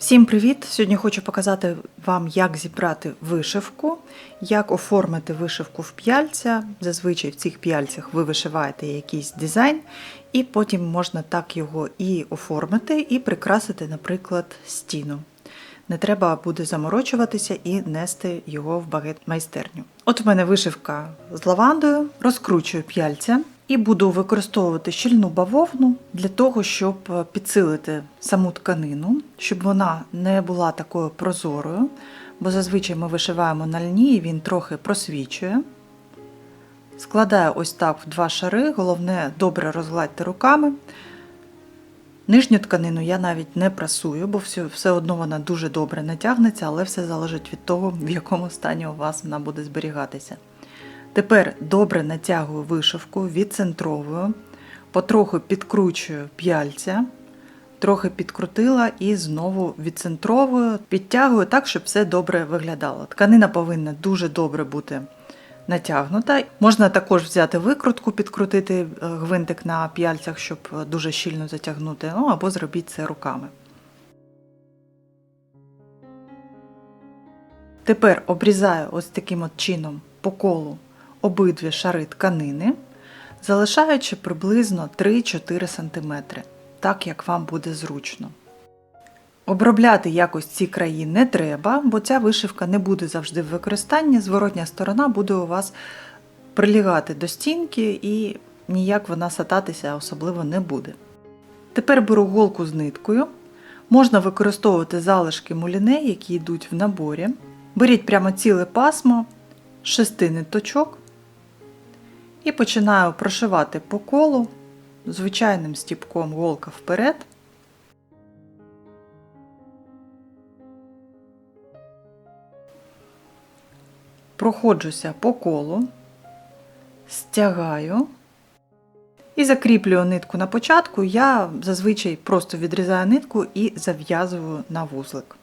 Всім привіт! Сьогодні хочу показати вам, як зібрати вишивку, як оформити вишивку в п'яльця. Зазвичай в цих п'яльцях ви вишиваєте якийсь дизайн, і потім можна так його і оформити, і прикрасити, наприклад, стіну. Не треба буде заморочуватися і нести його в багет майстерню. От у мене вишивка з лавандою, розкручую п'яльця і буду використовувати щільну бавовну для того, щоб підсилити саму тканину, щоб вона не була такою прозорою, бо зазвичай ми вишиваємо на льні, і він трохи просвічує. Складаю ось так в два шари, головне добре розгладьте руками. Нижню тканину я навіть не прасую, бо все, все одно вона дуже добре натягнеться, але все залежить від того, в якому стані у вас вона буде зберігатися. Тепер добре натягую вишивку, відцентровую, потроху підкручую п'яльця, трохи підкрутила і знову відцентровую, підтягую так, щоб все добре виглядало. Тканина повинна дуже добре бути натягнута. Можна також взяти викрутку, підкрутити е, гвинтик на п'яльцях, щоб е, дуже щільно затягнути, ну або зробіть це руками. Тепер обрізаю ось таким от чином по колу обидві шари тканини, залишаючи приблизно 3-4 см, так як вам буде зручно. Обробляти якось ці краї не треба, бо ця вишивка не буде завжди в використанні, зворотня сторона буде у вас прилягати до стінки і ніяк вона сататися особливо не буде. Тепер беру голку з ниткою. Можна використовувати залишки муліне, які йдуть в наборі. Беріть прямо ціле пасмо, шести ниточок і починаю прошивати по колу звичайним стіпком голка вперед. Проходжуся по колу, стягаю і закріплюю нитку на початку. Я зазвичай просто відрізаю нитку і зав'язую на вузлик.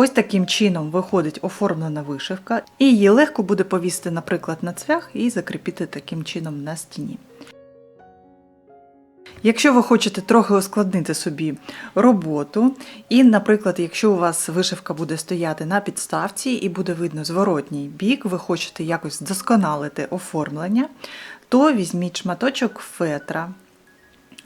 Ось таким чином виходить оформлена вишивка, і її легко буде повісити, наприклад, на цвях і закріпити таким чином на стіні. Якщо ви хочете трохи ускладнити собі роботу, і, наприклад, якщо у вас вишивка буде стояти на підставці і буде видно зворотній бік, ви хочете якось вдосконалити оформлення, то візьміть шматочок фетра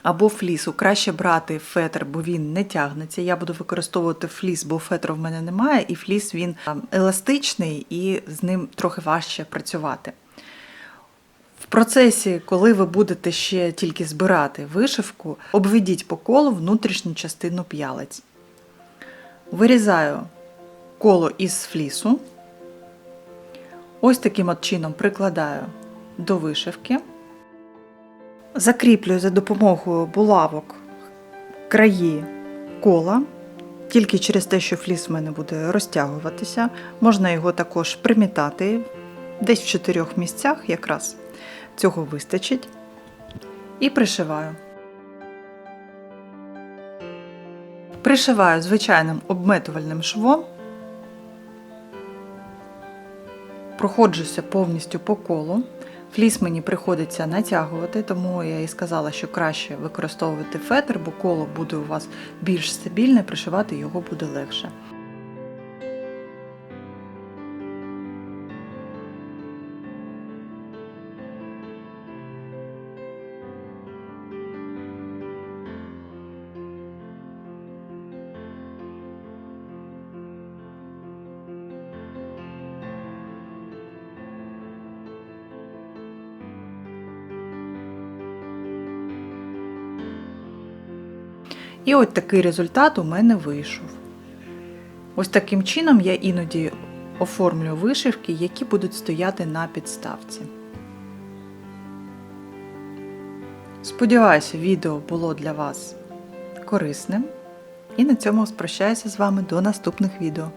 або флісу. Краще брати фетр, бо він не тягнеться. Я буду використовувати фліс, бо фетру в мене немає, і фліс він еластичний і з ним трохи важче працювати. В процесі, коли ви будете ще тільки збирати вишивку, обведіть по колу внутрішню частину п'ялиць. Вирізаю коло із флісу. Ось таким от чином прикладаю до вишивки. Закріплюю за допомогою булавок краї кола, тільки через те, що фліс в мене буде розтягуватися. Можна його також примітати десь в чотирьох місцях якраз. Цього вистачить. І пришиваю. Пришиваю звичайним обметувальним швом, проходжуся повністю по колу. Фліс мені приходиться натягувати, тому я і сказала, що краще використовувати фетр, бо коло буде у вас більш стабільне, пришивати його буде легше. І от такий результат у мене вийшов. Ось таким чином я іноді оформлю вишивки, які будуть стояти на підставці. Сподіваюся, відео було для вас корисним. І на цьому спрощаюся з вами до наступних відео.